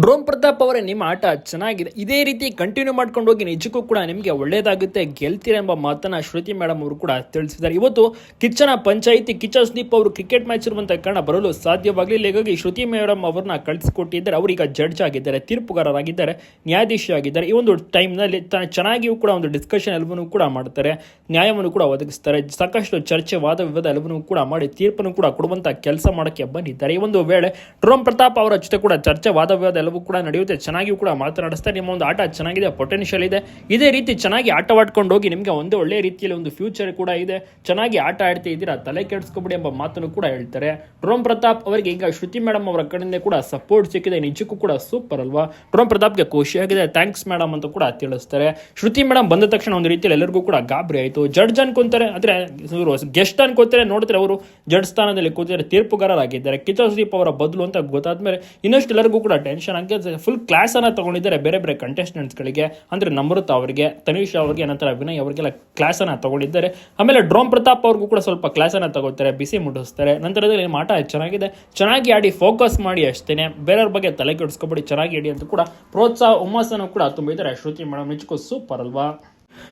Drone Pratap ಅವರೇ, ನಿಮ್ಮ ಆಟ ಚೆನ್ನಾಗಿದೆ. ಇದೇ ರೀತಿ ಕಂಟಿನ್ಯೂ ಮಾಡ್ಕೊಂಡು ಹೋಗಿ ನಿಜಕ್ಕೂ ಕೂಡ ನಿಮಗೆ ಒಳ್ಳೆಯದಾಗುತ್ತೆ ಗೆಲ್ತೀರ ಎಂಬ ಮಾತನ್ನು ಶ್ರುತಿ ಮೇಡಮ್ ಅವರು ಕೂಡ ತಿಳಿಸಿದ್ದಾರೆ. ಇವತ್ತು ಕಿಚ್ಚನ ಪಂಚಾಯಿತಿ ಕಿಚ್ಚ ಸುದೀಪ್ ಅವರು ಕ್ರಿಕೆಟ್ ಮ್ಯಾಚ್ ಇರುವಂತ ಕಾರಣ ಬರಲು ಸಾಧ್ಯವಾಗಲಿಲ್ಲ. ಹೀಗಾಗಿ ಶ್ರುತಿ ಮೇಡಮ್ ಅವ್ರನ್ನ ಕಳಿಸಿಕೊಟ್ಟಿದ್ದಾರೆ. ಅವರೀಗ ಜಡ್ಜ್ ಆಗಿದ್ದಾರೆ, ತೀರ್ಪುಗಾರರಾಗಿದ್ದಾರೆ ನ್ಯಾಯಾಧೀಶ ಆಗಿದ್ದಾರೆ ಈ ಒಂದು ಟೈಮ್ನಲ್ಲಿ ಚೆನ್ನಾಗಿಯೂ ಕೂಡ ಒಂದು ಡಿಸ್ಕಷನ್ ಎಲ್ಲವನ್ನೂ ಕೂಡ ಮಾಡ್ತಾರೆ. ನ್ಯಾಯವನ್ನು ಕೂಡ ಒದಗಿಸ್ತಾರೆ. ಸಾಕಷ್ಟು ಚರ್ಚೆ, ವಾದ ವಿವಾದ ಎಲ್ಲವನ್ನೂ ಕೂಡ ಮಾಡಿ ತೀರ್ಪನ್ನು ಕೂಡ ಕೊಡುವಂತ ಕೆಲಸ ಮಾಡೋಕ್ಕೆ ಬಂದಿದ್ದಾರೆ. ಈ ಒಂದು ವೇಳೆ ಡ್ರೋಮ್ ಪ್ರತಾಪ್ ಅವರ ಜೊತೆ ಕೂಡ ಚರ್ಚೆ, ವಾದ ವಿವಾದ ಎಲ್ಲವೂ ಕೂಡ ನಡೆಯುತ್ತೆ. ಚೆನ್ನಾಗಿಯೂ ಕೂಡ ಮಾತನಾಡಿಸ್ತಾರೆ ನಿಮ್ಮ ಒಂದು ಆಟ ಚೆನ್ನಾಗಿದೆ ಪೊಟೆನ್ಷಿಯಲ್ ಇದೆ. ಇದೇ ರೀತಿ ಚೆನ್ನಾಗಿ ಆಟವಾಡ್ಕೊಂಡು ಹೋಗಿ ನಿಮಗೆ ಒಂದು ಒಳ್ಳೆ ರೀತಿಯಲ್ಲಿ ಒಂದು ಫ್ಯೂಚರ್ ಕೂಡ ಇದೆ. ಚೆನ್ನಾಗಿ ಆಟ ಆಡ್ತಾ ಇದ್ದೀರಾ, ತಲೆ ಕೆಡಿಸ್ಕೊಬಿಡಿ ಎಂಬ ಮಾತನ್ನು ಕೂಡ ಹೇಳ್ತಾರೆ. ರೋಮ್ ಪ್ರತಾಪ್ ಅವರಿಗೆ ಈಗ ಶ್ರುತಿ ಮೇಡಮ್ ಅವರ ಕಡೆಯಿಂದ ಕೂಡ ಸಪೋರ್ಟ್ ಸಿಕ್ಕಿದೆ. ನಿಜಕ್ಕೂ ಕೂಡ ಸೂಪರ್ ಅಲ್ವಾ? ರೋಮ್ ಪ್ರತಾಪ್ಗೆ ಖುಷಿಯಾಗಿದೆ ಥ್ಯಾಂಕ್ಸ್ ಮೇಡಮ್ ಅಂತ ಕೂಡ ತಿಳಿಸ್ತಾರೆ. ಶ್ರುತಿ ಮೇಡಮ್ ಬಂದ ತಕ್ಷಣ ಒಂದು ರೀತಿಯಲ್ಲಿ ಎಲ್ಲರಿಗೂ ಕೂಡ ಗಾಬರಿ ಆಯಿತು. ಜಡ್ಜ್ ಅನ್ಕೊಂತಾರೆ ಅಂದರೆ ಗೆಸ್ಟ್ ಅನ್ಕೋತಾರೆ, ನೋಡ್ತಾರೆ ಅವರು ಜಡ್ ಸ್ಥಾನದಲ್ಲಿ ಕೂತಿದ್ದಾರೆ, ತೀರ್ಪುಗಾರರಾಗಿದ್ದಾರೆ. ಕಿಚ್ಚ ಸುದೀಪ್ ಅವರ ಬದಲು ಅಂತ ಗೊತ್ತಾದ್ಮೇಲೆ ಇನ್ನಷ್ಟು ಎಲ್ಲರಿಗೂ ಕೂಡ ಟೆನ್ಷನ್ ಆಗಿ ಫುಲ್ ಕ್ಲಾಸ್ ಅನ್ನ ತಗೊಂಡಿದ್ದಾರೆ ಬೇರೆ ಬೇರೆ ಕಂಟೆಸ್ಟೆಂಟ್ಸ್ಗಳಿಗೆ ಅಂದ್ರೆ ನಮೃತ ಅವರಿಗೆ, ತನಿಷ್ ಅವರಿಗೆ, ನಂತರ ವಿನಯ್ ಅವರಿಗೆಲ್ಲ ಕ್ಲಾಸ್ ಅನ್ನ ತಗೊಂಡಿದ್ದಾರೆ. ಆಮೇಲೆ ಡ್ರೋಮ್ ಪ್ರತಾಪ್ ಅವ್ರಿಗೂ ಕೂಡ ಸ್ವಲ್ಪ ಕ್ಲಾಸ್ ಅನ್ನ ತಗೋತಾರೆ, ಬಿಸಿ ಮುಟ್ಟಿಸ್ತಾರೆ ನಂತರದಲ್ಲಿ ಮಾಟ ಚೆನ್ನಾಗಿದೆ. ಚೆನ್ನಾಗಿ ಆಡಿ ಫೋಕಸ್ ಮಾಡಿ ಅಷ್ಟೇನೆ. ಬೇರೆಯವ್ರ ಬಗ್ಗೆ ತಲೆ ಕೆಡಿಸ್ಕೊಬೇಡಿ, ಚೆನ್ನಾಗಿ ಆಡಿ ಅಂತ ಕೂಡ ಪ್ರೋತ್ಸಾಹ, ಹುಮ್ಮಸ್ಸನ್ನು ಕೂಡ ತುಂಬಿದ್ದಾರೆ. ಶ್ರುತಿ ಮೇಡಮ್, ನಿಜಕ್ಕೂ ಸೂಪರ್ ಅಲ್ವಾ?